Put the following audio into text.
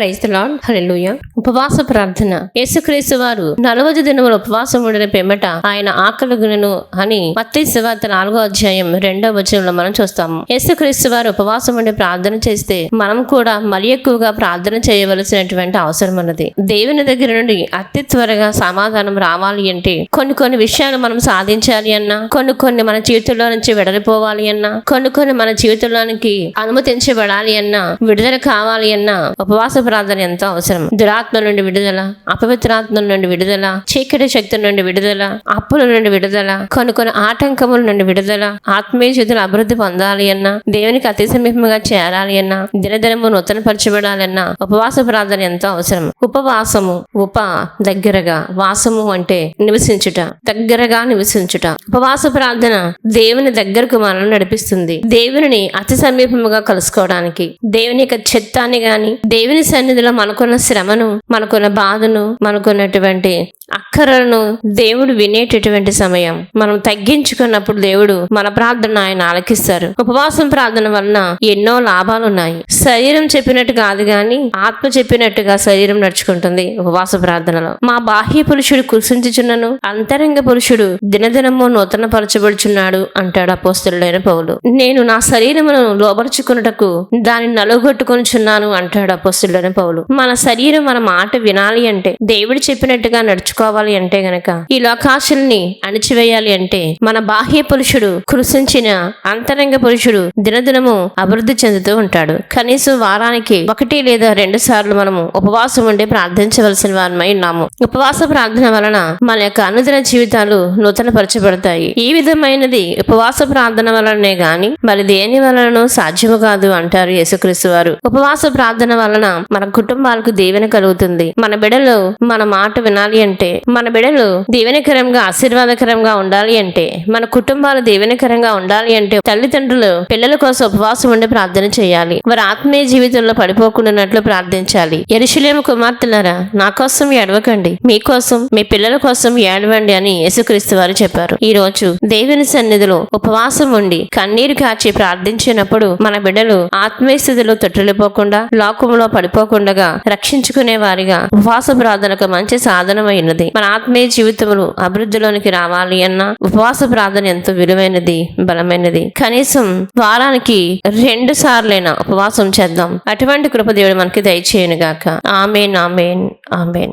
Praise lord హల్లెలూయ ఉపవాస ప్రార్థన. యేసుక్రీస్తు వారు నలభై దినముల ఉపవాసం ఉండిన పెమట ఆయన ఆకలిగునను అని పత్తి శివార్త నాలుగో అధ్యాయం రెండో వచనంలో మనం చూస్తాము. యేసుక్రీస్తు వారు ఉపవాసం ఉండి ప్రార్థన చేస్తే మనం కూడా మరి ఎక్కువగా ప్రార్థన చేయవలసినటువంటి అవసరం ఉన్నది. దేవుని దగ్గర నుండి అతి త్వరగా సమాధానం రావాలి అంటే కొన్ని కొన్ని విషయాలు మనం సాధించాలి అన్నా కొన్ని కొన్ని మన జీవితంలో నుంచి విడలిపోవాలి అన్నా కొన్ని కొన్ని మన జీవితంలోనికి అనుమతించబడాలి అన్నా విడుదల కావాలి అన్నా ఉపవాస ప్రార్థన ఎంతో అవసరం. దురాత్మ నుండి విడుదల అపవిత్రాత్మ నుండి విడుదల చీకటి శక్తి నుండి విడుదల అప్పుల నుండి విడుదల కొన్ని కొన్ని ఆటంకముల నుండి విడుదల ఆత్మీయ చేతులు అభివృద్ధి పొందాలి అన్నా దేవునికి అతి సమీపంగా చేరాలి అన్నా దినదినము నూతనపరచబడాలన్నా ఉపవాస ప్రార్థన ఎంతో అవసరం. ఉపవాసము ఉప దగ్గరగా వాసము అంటే నివసించుట దగ్గరగా నివసించుట. ఉపవాస ప్రార్థన దేవుని దగ్గరకు మనల్ని నడిపిస్తుంది. దేవుని అతి సమీపముగా కలుసుకోవడానికి దేవుని యొక్క చిత్తాన్ని గాని దేవుని సన్నిధిలో మనకున్న శ్రమను మనకున్న బాధను మనకున్నటువంటి అక్కరలను దేవుడు వినేటటువంటి సమయం. మనం తగ్గించుకున్నప్పుడు దేవుడు మన ప్రార్థన ఆయన ఆలకిస్తారు. ఉపవాసం ప్రార్థన వలన ఎన్నో లాభాలు ఉన్నాయి శరీరం చెప్పినట్టు కాదు గాని ఆత్మ చెప్పినట్టుగా శరీరం నడుచుకుంటుంది ఉపవాస ప్రార్థనలో. మా బాహ్య పురుషుడు కృషించుచున్నను అంతరంగ పురుషుడు దినదినము నూతన పరచబడుచున్నాడు అంటాడు అపోస్తుడైన పౌలు. నేను నా శరీరమును లోపరుచుకున్నటకు దాన్ని నలుగొట్టుకొనిచున్నాను అంటాడు అపోస్తుడైన పౌలు. మన శరీరం మన మాట వినాలి అంటే దేవుడు చెప్పినట్టుగా నడుచుకోవాలి అంటే గనక ఈ లోకాశల్ని అణిచివేయాలి అంటే మన బాహ్య పురుషుడు కృషించిన అంతరంగ పురుషుడు దినదినము అభివృద్ధి చెందుతూ ఉంటాడు. కనీసం వారానికి ఒకటి లేదా రెండు సార్లు మనము ఉపవాసం ఉండి ప్రార్థించవలసిన వారమై ఉన్నాము. ఉపవాస ప్రార్థన వలన మన యొక్క అనుదిన జీవితాలు నూతనపరచబడతాయి. ఈ విధమైనది ఉపవాస ప్రార్థన వలనే గాని మరి దేని వలన సాధ్యము కాదు అంటారు యేసుక్రీస్తు వారు. ఉపవాస ప్రార్థన వలన మన కుటుంబాలకు దీవెన కలుగుతుంది. మన బిడలు మన మాట వినాలి అంటే మన బిడలు దీవెనకరంగా ఆశీర్వాదకరంగా ఉండాలి అంటే మన కుటుంబాలు దీవెనకరంగా ఉండాలి అంటే తల్లిదండ్రులు పిల్లల కోసం ఉపవాసం ఉండి ప్రార్థన చేయాలి. వారి ఆత్మీయ జీవితంలో పడిపోకుండానట్లు ప్రార్థించాలి. ఎరుషులేము కుమార్తెలారా నా కోసం ఏడవకండి. మీకోసం మీ పిల్లల కోసం ఏడవండి అని యేసుక్రీస్తు వారు చెప్పారు. ఈ రోజు దేవుని సన్నిధిలో ఉపవాసం ఉండి కన్నీరు కాచి ప్రార్థించినప్పుడు మన బిడ్డలు ఆత్మీయ స్థితిలో తొట్టిల్లిపోకుండా లోకంలో పడిపోకుండా రక్షించుకునే వారిగా ఉపవాస ప్రార్థనకు మంచి సాధనమైనది మన ఆత్మీయ జీవితములు అభివృద్ధిలోనికి రావాలి అన్న ఉపవాస ప్రార్థన ఎంతో విలువైనది బలమైనది. కనీసం వారానికి రెండు సార్లైనా ఉపవాసం చేద్దాం. అటువంటి కృపదేవుడు మనకి దయచేయను గాక ఆమెన్ ఆమెన్ ఆమెన్.